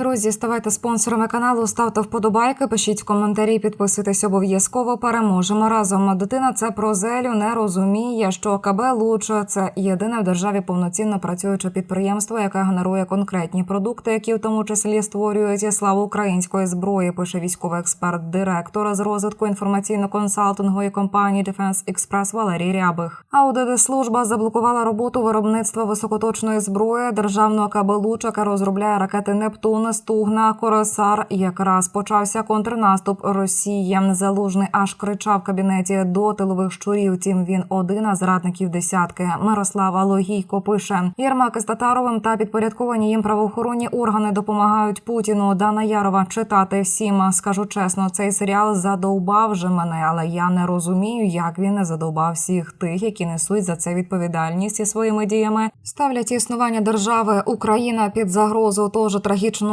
Друзі, ставайте спонсорами каналу, ставте вподобайки, пишіть коментарі, підписуйтесь обов'язково. Переможемо разом. Дитина це про зелю не розуміє, що КБ Луче це єдине в державі повноцінно працююче підприємство, яке генерує конкретні продукти, які в тому числі створюють славу української зброї. Пише військовий експерт, директор з розвитку інформаційно-консалтингової компанії Defense Express Валерій Рябих. Аудитслужба заблокувала роботу виробництва високоточної зброї державного КБ «Луч», яка розробляє ракети Нептун, Стугна, Коросар. Якраз почався контрнаступ Росії. Залужний аж кричав в кабінеті до тилових щурів. Тім він один а зрадників десятки. Мирослава Логійко пише: Єрмак із Татаровим та підпорядковані їм правоохоронні органи допомагають Путіну. Дана Ярова читати всім. Скажу чесно, цей серіал задовбав вже мене, але я не розумію, як він не задовбав всіх тих, які несуть за це відповідальність і своїми діями ставлять існування держави Україна під загрозу. Тож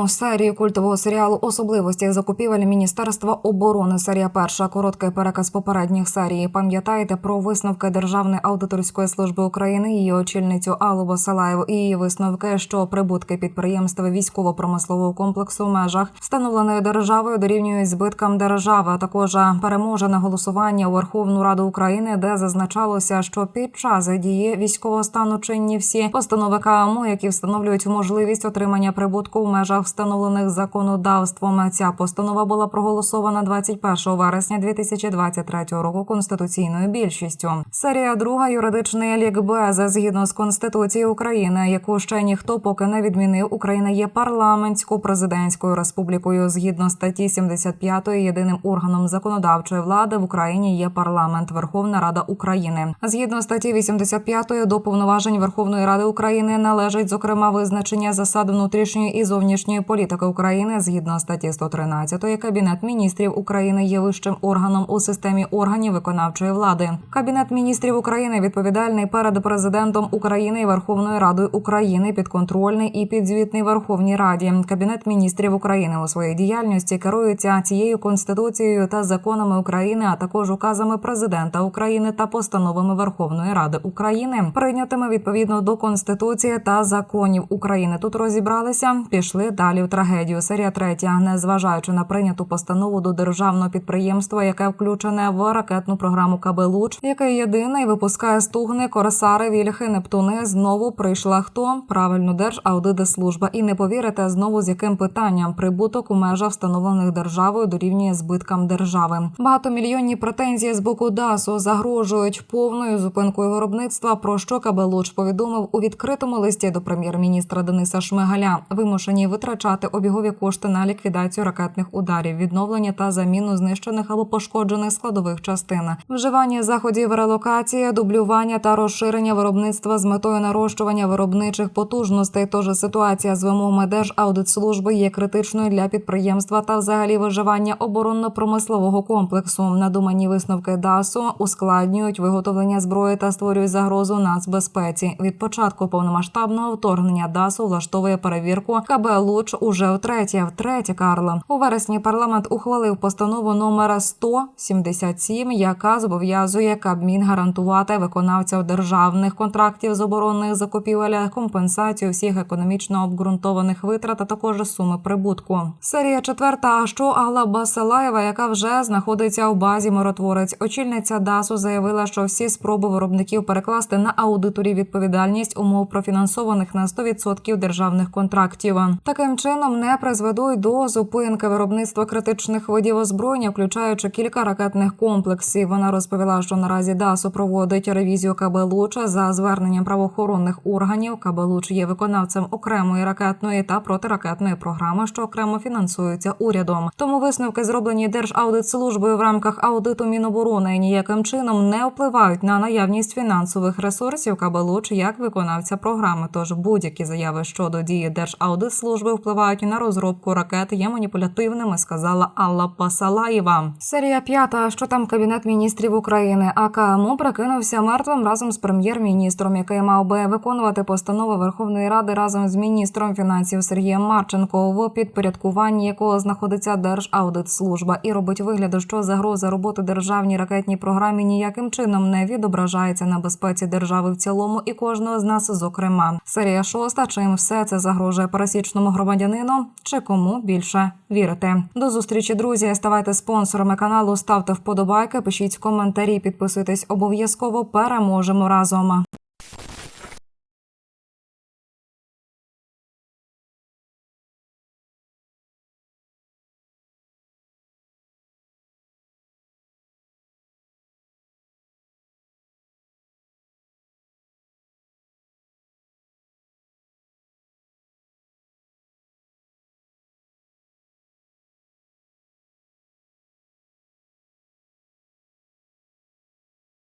серію культового серіалу особливості закупівель Міністерства оборони. Серія перша короткий переказ попередніх серій. Пам'ятаєте про висновки Державної аудиторської служби України, її очільницю Аллу Басалаєву і її висновки, що прибутки підприємств військово-промислового комплексу в межах встановленої державою дорівнюють збиткам держави. А також переможене голосування у Верховну Раду України, де зазначалося, що під час дії військового стану чинні всі постанови КМУ, які встановлюють можливість отримання прибутку в межах встановлених законодавством. Ця постанова була проголосована 21 вересня 2023 року конституційною більшістю. Серія друга юридичний лікбез згідно з конституцією України, яку ще ніхто поки не відмінив. Україна є парламентсько-президентською республікою. Згідно статті 75 єдиним органом законодавчої влади в Україні є парламент Верховна Рада України. Згідно статті 85 до повноважень Верховної Ради України належить зокрема визначення засад внутрішньої і зовнішньої політики України. Згідно статті 113 Кабінет міністрів України є вищим органом у системі органів виконавчої влади. Кабінет міністрів України відповідальний перед президентом України і Верховною Радою України підконтрольний і підзвітний Верховній Раді. Кабінет міністрів України у своїй діяльності керується цією конституцією та законами України, а також указами президента України та постановами Верховної Ради України, прийнятими відповідно до конституції та законів України. Тут розібралися, пішли далі в трагедію. Серія третя, незважаючи на прийняту постанову до державного підприємства, яке включене в ракетну програму КБ «Луч», яке єдине випускає стугни, корсари, вільхи, нептуни. Знову прийшла хто правильно Держаудитслужба. І не повірите знову з яким питанням прибуток у межах встановлених державою дорівнює збиткам держави. Багатомільйонні претензії з боку ДАСу загрожують повною зупинкою виробництва. Про що КБ «Луч» повідомив у відкритому листі до прем'єр-міністра Дениса Шмигаля. Вимушені витрачати обігові кошти на ліквідацію ракетних ударів, відновлення та заміну знищених або пошкоджених складових частин, вживання заходів релокації, дублювання та розширення виробництва з метою нарощування виробничих потужностей. Тож ситуація з вимогами Держаудитслужби є критичною для підприємства та взагалі виживання оборонно-промислового комплексу. Надумані висновки ДАСу ускладнюють виготовлення зброї та створюють загрозу нацбезпеці. Від початку повномасштабного вторгнення ДАСу влаштовує перевірку КБ Луч уже втретє. Втретє Карла у вересні парламент ухвалив постанову номер 177, яка зобов'язує Кабмін гарантувати виконавцям державних контрактів з оборонних закупівель компенсацію всіх економічно обґрунтованих витрат, а також суми прибутку. Серія четверта. А що Алла Басилаєва, яка вже знаходиться у базі миротворець, очільниця ДАСу заявила, що всі спроби виробників перекласти на аудиторів відповідальність умов профінансованих на 100% державних контрактів. Таким чином не призведуть до зупинки виробництва критичних видів озброєння, включаючи кілька ракетних комплексів. Вона розповіла, що наразі ДАСу проводить ревізію КБ за зверненням правоохоронних органів. КБ є виконавцем окремої ракетної та протиракетної програми, що окремо фінансуються урядом. Тому висновки, зроблені Держаудитслужбою в рамках аудиту Міноборони, ніяким чином не впливають на наявність фінансових ресурсів КБ як виконавця програми. Тож будь-які заяви щодо дії Держаудитслужби впливають на розробку ракет є маніпулятивними, сказала Алла Пасалаєва. Серія п'ята. Що там кабінет міністрів України? А КМУ прикинувся мертвим разом з прем'єр-міністром, який мав би виконувати постанови Верховної Ради разом з міністром фінансів Сергієм Марченко, в підпорядкуванні якого знаходиться Держаудитслужба, і робить вигляд, що загроза роботи державній ракетній програмі ніяким чином не відображається на безпеці держави в цілому і кожного з нас, зокрема. Серія шоста. Чим все це загрожує пересічному громадянину громадянином чи кому більше вірити. До зустрічі, друзі. Ставайте спонсорами каналу, ставте вподобайки, пишіть коментарі, підписуйтесь обов'язково. Переможемо разом.